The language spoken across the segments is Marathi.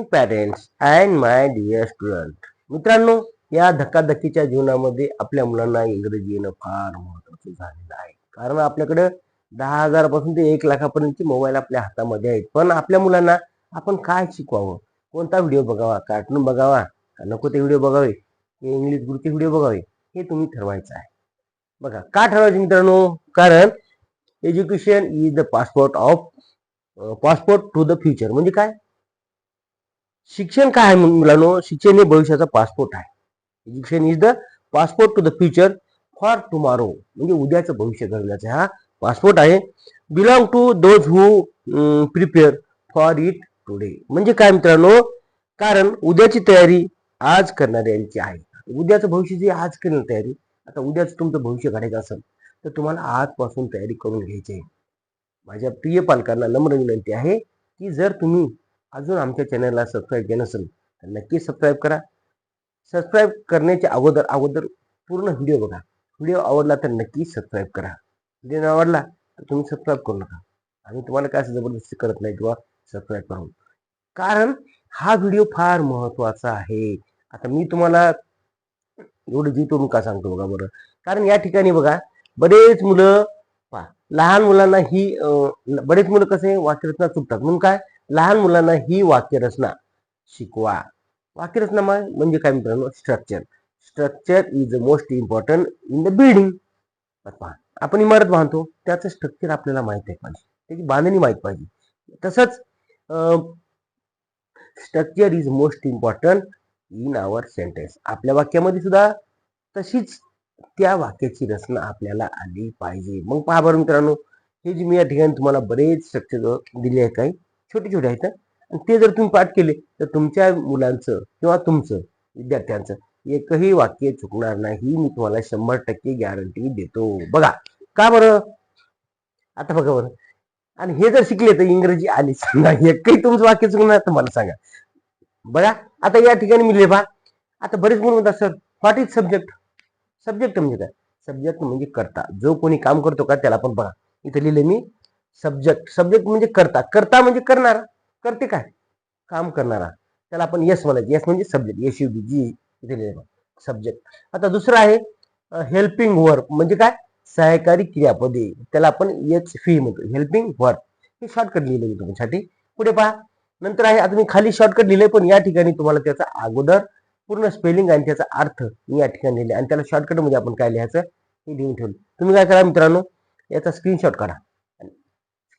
Morning parents and my dear student मित्रांनो या धक्काधक्कीच्या जीवनामध्ये आपल्या मुलांना इंग्रजी येणं फार महत्वाचं झालेलं आहे. कारण आपल्याकडे दहा हजारापासून ते एक लाखापर्यंतचे मोबाईल आपल्या हातामध्ये आहेत. पण आपल्या मुलांना आपण काय शिकवावं? कोणता व्हिडिओ बघावा? कार्टून बघावा? नको ते व्हिडिओ बघावे? की इंग्लिश गुरुचे व्हिडिओ बघावे? हे तुम्ही ठरवायचं आहे. बघा का ठरवायचं मित्रांनो? कारण education is the passport of passport to the future म्हणजे काय? शिक्षण काय आहे मुलांनो? शिक्षण हे भविष्याचा पासपोर्ट आहे. Education is the passport to the future for tomorrow म्हणजे उद्याचं भविष्य घडवण्याचा हा पासपोर्ट आहे. Belong to those who prepare for it today म्हणजे काय मित्रांनो? कारण उद्याची तयारी आज करणाऱ्यांची आहे. उद्याचं भविष्य जे आज करणार तयारी आता उद्याच तुमचं भविष्य घडायचं असेल तर तुम्हाला आजपासून तयारी करून घ्यायची आहे. माझ्या प्रिय पालकांना नम्र विनंती आहे की जर तुम्ही अजून आमच्या चॅनलला सबस्क्राईब केलं नसेल तर नक्की सबस्क्राईब करा. सबस्क्राईब करण्याच्या अगोदर अगोदर पूर्ण व्हिडिओ बघा. व्हिडिओ आवडला तर नक्की सबस्क्राईब करा. व्हिडिओ नाही आवडला तर तुम्ही सबस्क्राईब करू नका. आम्ही तुम्हाला काय असं जबरदस्ती करत नाही किंवा सबस्क्राईब करू. कारण हा व्हिडिओ फार महत्त्वाचा आहे. आता मी तुम्हाला एवढं जीव तोडून का सांगतो बघा बरं. कारण या ठिकाणी बघा बरेच मुलं पहा, लहान मुलांना ही बरेच मुलं कसे वाक्यरचना चुकतात म्हणून काय? लहान मुलांना ही वाक्यरचना शिकवा. वाक्यरचना म्हणजे काय मित्रांनो? Structure structure is the most important in the building पहा आपण इमारत बांधतो त्याचं स्ट्रक्चर आपल्याला माहीत आहे. पाहिजे त्याची बांधणी माहीत पाहिजे. तसंच structure is most important in our sentence आपल्या वाक्यामध्ये सुद्धा तशीच त्या वाक्याची रचना आपल्याला आली पाहिजे. मग पहा बरं मित्रांनो हे जे मी या ठिकाणी तुम्हाला बरेच स्ट्रक्चर दिले आहे काही. छोटे छोटे आहेत आणि ते जर तुम्ही पाठ केले तर तुमच्या मुलांचं किंवा तुमचं विद्यार्थ्यांचं एकही वाक्य चुकणार नाही. मी तुम्हाला शंभर टक्के गॅरंटी देतो. बघा का बरं? आता बघा बरं. आणि हे जर शिकले तर इंग्रजी आली समजा. एकही तुमचं वाक्य चुकणार तर मला सांगा. बघा आता या ठिकाणी मी लिहा आता बरेच मुलं म्हणतात sir what is subject subject म्हणजे काय? सब्जेक्ट म्हणजे करता. जो कोणी काम करतो का त्याला पण बघा. इथे लिहिले मी. सब्जेक्ट सब्जेक्ट म्हणजे करता. करता म्हणजे करणारा. करते काय? काम करणारा. त्याला आपण यस म्हणायचं. यस म्हणजे subject Yash you B J इथे सब्जेक्ट आता दुसरं आहे हेल्पिंग वर्क म्हणजे काय? सहायकारी क्रियापदे. त्याला आपण एच फी म्हणतो. हेल्पिंग वर्क हे शॉर्टकट लिहिले मी तुमच्यासाठी. पुढे पहा. नंतर आहे आता मी खाली शॉर्टकट लिहिले पण या ठिकाणी तुम्हाला त्याचा अगोदर पूर्ण स्पेलिंग आणि त्याचा अर्थ मी या ठिकाणी लिहिले आणि त्याला शॉर्टकट म्हणजे आपण काय लिहायचं? हे लिहून ठेवलं. तुम्ही काय करा मित्रांनो? याचा स्क्रीनशॉट काढा.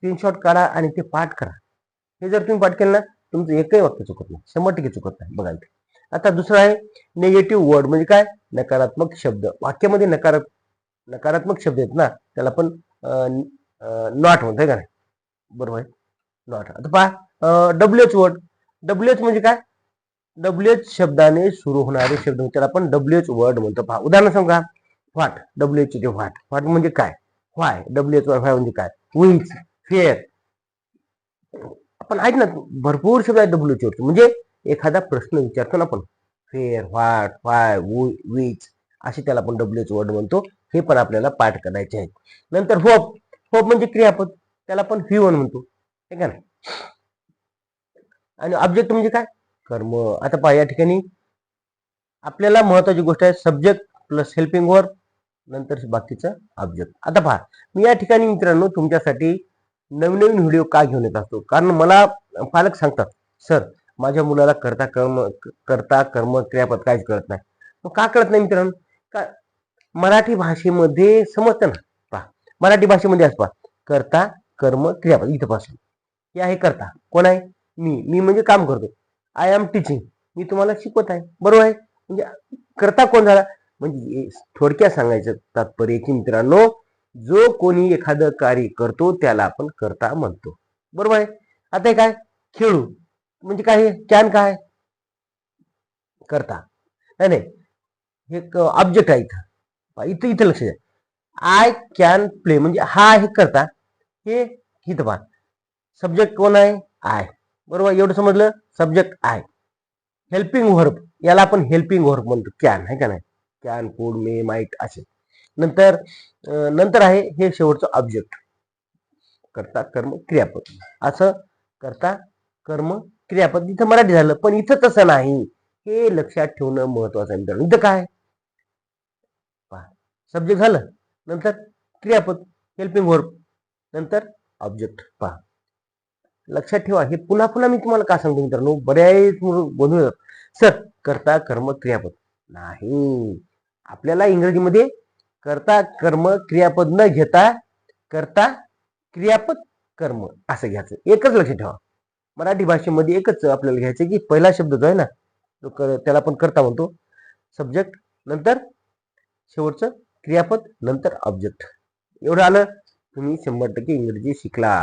स्क्रीनशॉट काढा आणि ते पाठ करा. हे जर तुम्ही पाठ केलं ना तुमचं एकही वाक्य चुकत नाही. शंभर टक्के चुकत नाही. बघाल ते आता दुसरं आहे नेगेटिव्ह वर्ड म्हणजे काय? नकारात्मक शब्द. वाक्यामध्ये नकार नकारात्मक शब्द आहेत ना त्याला पण नॉट म्हणतोय का नाही? बरोबर आहे. नॉट आता पहा W H word W H म्हणजे काय? डब्ल्यू एच शब्दाने सुरू होणारे शब्द म्हणजे त्याला आपण डब्ल्यू एच वर्ड म्हणतो. पहा उदाहरण सांगा. What W H what what म्हणजे काय? व्हाय डब्ल्यू एच व्हाय म्हणजे काय? विच फेअर आपण ऐक ना भरपूर शब्द आहेत डब्ल्यू एच म्हणजे एखादा प्रश्न विचारतो ना आपण फेअर व्हाट फाय विच असे त्याला आपण डब्ल्यू एच वर्ड म्हणतो. हे पण आपल्याला पाठ करायचे आहेत. नंतर होप होप म्हणजे क्रियापद. त्याला आपण ह्युमन म्हणतो. ठीक आहे ना आणि ऑब्जेक्ट म्हणजे काय? कर्म. आता पहा या ठिकाणी आपल्याला महत्वाची गोष्ट आहे सब्जेक्ट प्लस हेल्पिंग वर्क नंतर बाकीचं ऑब्जेक्ट आता पहा मी या ठिकाणी मित्रांनो तुमच्यासाठी नवीन नवीन व्हिडिओ का घेऊन येत असतो? कारण मला पालक सांगतात सर माझ्या मुलाला करता कर्म करता कर्म क्रियापद काहीच कळत नाही. मग का कळत नाही मित्रांनो? का मराठी भाषेमध्ये समजतं ना पहा मराठी भाषेमध्ये असं पहा करता कर्म क्रियापद इथंपासून हे आहे करता. कोण आहे? मी. मी म्हणजे काम करतो. आय एम टीचिंग मी तुम्हाला शिकवत आहे. बरोबर आहे? म्हणजे करता कोण झाला? म्हणजे थोडक्यात सांगायचं तात्पर्य की मित्रांनो जो कोणी एखादं कार्य करतो त्याला आपण करता म्हणतो. बरोबर आहे? आता हे काय? खेळू. म्हणजे काय कॅन काय? करता. नाही नाही. हे ऑब्जेक्ट आहे इथं. इथं इथं लक्ष द्या. आय कॅन प्ले म्हणजे हा हे करता. हे इथं पहा. सब्जेक्ट कोण आहे? आय बरोबर एवढं समजलं? सब्जेक्ट आय हेल्पिंग वर्ब याला आपण हेल्पिंग वर्ब म्हणतो. कॅन आहे का नाही? कॅन कुड मे माईट असे. नंतर नंतर आहे हे शेवटचं ऑब्जेक्ट करता कर्म क्रियापद. असं करता कर्म क्रियापद इथं मराठी झालं पण इथं तसं नाही. हे लक्षात ठेवणं महत्वाचं आहे मित्रांनो. इथं काय? सब्जेक्ट झालं नंतर क्रियापद हेल्पिंग वर्ब नंतर ऑब्जेक्ट पहा लक्षात ठेवा हे पुन्हा पुन्हा मी तुम्हाला का सांगतो मित्रांनो? बऱ्याच बनवून सर करता कर्म क्रियापद. नाही. आपल्याला इंग्रजीमध्ये करता कर्म क्रियापद न घेता करता क्रियापद कर्म असं घ्यायचं. एकच लक्ष ठेवा. मराठी भाषेमध्ये एकच आपल्याला घ्यायचं की पहिला शब्द जो आहे ना तो कर त्याला आपण करता म्हणतो. सब्जेक्ट नंतर शेवटचं क्रियापद नंतर ऑब्जेक्ट एवढं आलं तुम्ही शंभर टक्के इंग्रजी शिकला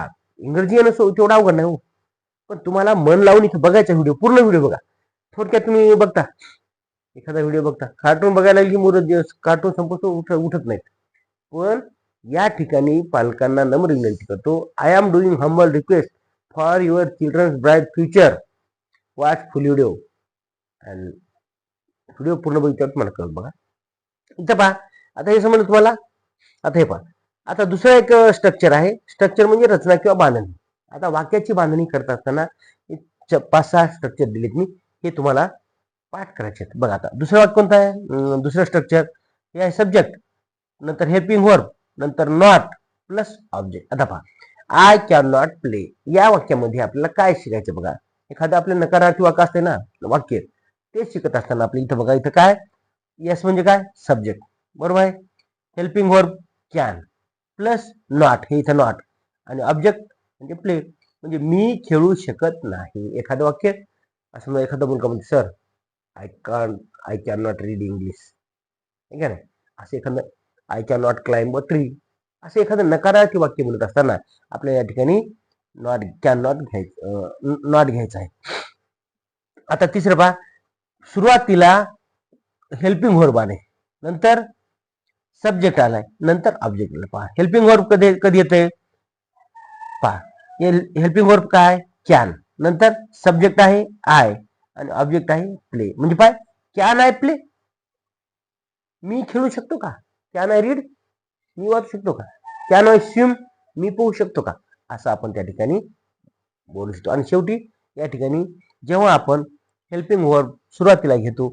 इंग्रजी येणं तेवढं अवघड नाही हो. पण तुम्हाला मन लावून इथं बघायचा व्हिडिओ पूर्ण व्हिडिओ बघा. थोडक्यात तुम्ही बघता. एखादा व्हिडिओ बघता. कार्टून बघायला लागली मुरत दिवस कार्टून संपतो उठ उठत नाहीत. पण या ठिकाणी पालकांना नम्र विनंती करतो I am doing humble request for your children's bright future watch full video and video पूर्ण बघितल्यावर तुम्हाला कळत बघा. इथं पहा. आता हे समजलं तुम्हाला? आता हे पहा. आता दुसरं एक स्ट्रक्चर आहे. स्ट्रक्चर म्हणजे रचना किंवा बांधणी. आता वाक्याची बांधणी करत असताना च- पाच सहा स्ट्रक्चर दिलेत मी. हे तुम्हाला पाठ करायचे आहेत. बघा आता दुसरं वाक्य कोणतं आहे? दुसरं स्ट्रक्चर हे आहे सब्जेक्ट नंतर हेल्पिंग वर्ब नंतर नॉट प्लस ऑब्जेक्ट आता पहा. आय कॅन नॉट प्ले या वाक्यामध्ये आपल्याला काय शिकायचं बघा? एखादं आपले नकारार्थी वाक्य असते ना वाक्य. ते शिकत असताना आपल्या इथं बघा इथं काय? यस म्हणजे काय? सब्जेक्ट बरोबर आहे? Helping verb can plus not हे इथं नॉट आणि ऑब्जेक्ट म्हणजे प्ले म्हणजे मी खेळू शकत नाही. एखादं वाक्य. असं मग एखादा मुलगा म्हणते sir I can I can not read English ठीक आहे ना? असं एखादं I can not climb a tree असं एखादं नकारार्थी वाक्य म्हणत असताना आपल्या या ठिकाणी नॉट कॅन नॉट घ्यायचं नॉट घ्यायचं आहे. आता तिसरं पहा. सुरुवातीला हेल्पिंग वर्ब आले. नंतर सब्जेक्ट आलाय. नंतर ऑब्जेक्ट आला पहा. हेल्पिंग वर्ब कधी कधी येते पहा. हेल्पिंग वर्ब काय? कॅन नंतर सब्जेक्ट आहे आय आणि ऑब्जेक्ट आहे प्ले म्हणजे पाय कॅन आय प्ले मी खेळू शकतो का? कॅन आय रीड मी वाचू शकतो का? कॅन आय स्विम मी पोहू शकतो का? असं आपण त्या ठिकाणी बोलू शकतो. आणि शेवटी या ठिकाणी जेव्हा आपण हेल्पिंग वर्ब सुरुवातीला घेतो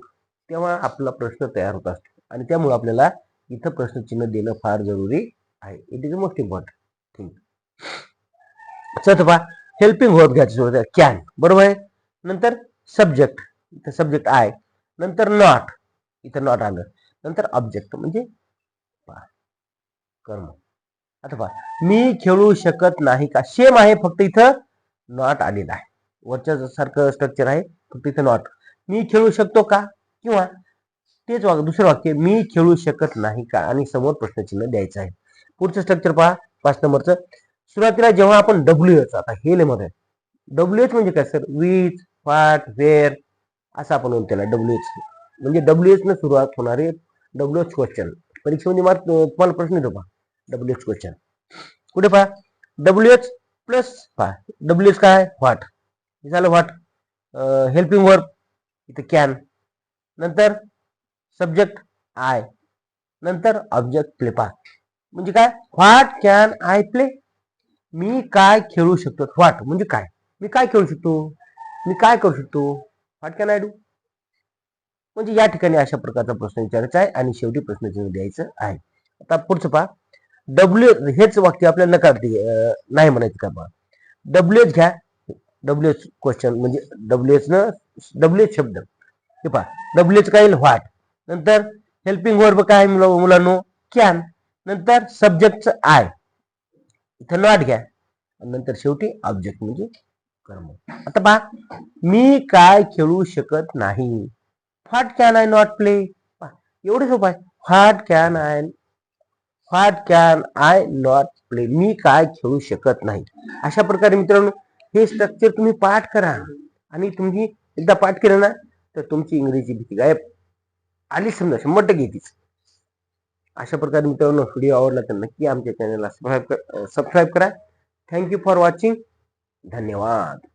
तेव्हा आपला प्रश्न तयार होत असतो. आणि त्यामुळे आपल्याला इथं प्रश्नचिन्ह देणं फार जरुरी आहे. It is most important thing चौथं हेल्पिंग वर्ब घ्यायची सुरुवात कॅन बरोबर आहे? नंतर सब्जेक्ट इथं सब्जेक्ट आहे नंतर नॉट इथं नॉट आलं. नंतर ऑब्जेक्ट म्हणजे पहा कर्म. आता पहा मी खेळू शकत नाही का? सेम आहे फक्त इथं नॉट आलेलं आहे. वरच्या सारखं स्ट्रक्चर आहे फक्त इथं नॉट मी खेळू शकतो का? किंवा तेच वाक्य दुसरं वाक्य मी खेळू शकत नाही का? आणि समोर प्रश्नचिन्ह द्यायचं आहे. पुढचं स्ट्रक्चर पहा पाच नंबरचं. सुरुवातीला जेव्हा आपण डब्ल्यू एच आता हे मध्ये डब्ल्यू एच म्हणजे काय सर वीज व्हॉट वेअर असं आपण म्हणतो त्याला डब्ल्यू एच म्हणजे डब्ल्यू एच न सुरुवात होणारे डब्ल्यू एच क्वेश्चन परीक्षेमध्ये मार्क तुम्हाला प्रश्न येतो पहा. डब्ल्यू एच क्वेश्चन कुठे पहा? डब्ल्यू एच प्लस पहा. डब्ल्यू एच काय? व्हॉट झालं व्हॉट हेल्पिंग वर्क इथं कॅन नंतर सब्जेक्ट आय नंतर ऑब्जेक्ट प्ले पहा. म्हणजे काय? व्हॉट कॅन आय प्ले मी काय खेळू शकतो? व्हॉट म्हणजे काय? मी काय खेळू शकतो? मी काय करू शकतो? व्हॉट कॅन आय डू म्हणजे या ठिकाणी अशा प्रकारचा प्रश्न विचारायचा आहे आणि शेवटी प्रश्नचिन्ह द्यायचं आहे. आता पुढचं पहा. डब्ल्यू हेच वाक्य आपल्याला नकार नाही म्हणायचं का पहा डब्ल्यू एच घ्या. डब्ल्यू एच क्वेश्चन म्हणजे डब्ल्यू एच न डब्ल्यू एच शब्द. हे पहा. डब्ल्यू एच काय? येईल व्हॉट नंतर हेल्पिंग वर्ब काय मुलांनो? कॅन नंतर सब्जेक्टचं आय इथं नॉट घ्या. नंतर शेवटी ऑब्जेक्ट म्हणजे कर्म. आता पहा मी काय खेळू शकत नाही. What can I not play एवढं सोपं आहे what can I what can I not play मी काय खेळू शकत नाही. अशा प्रकारे मित्रांनो हे स्ट्रक्चर तुम्ही पाठ करा. आणि तुम्ही एकदा पाठ केलं ना तर तुमची इंग्रजी भीती गायब आली समजा शंभर टक्के येतीच. अशा प्रकारे मित्रांनो व्हिडिओ आवडला तर नक्की आमच्या चॅनलला सबस्क्राईब सबस्क्राईब करा. थँक्यू फॉर वॉचिंग धन्यवाद.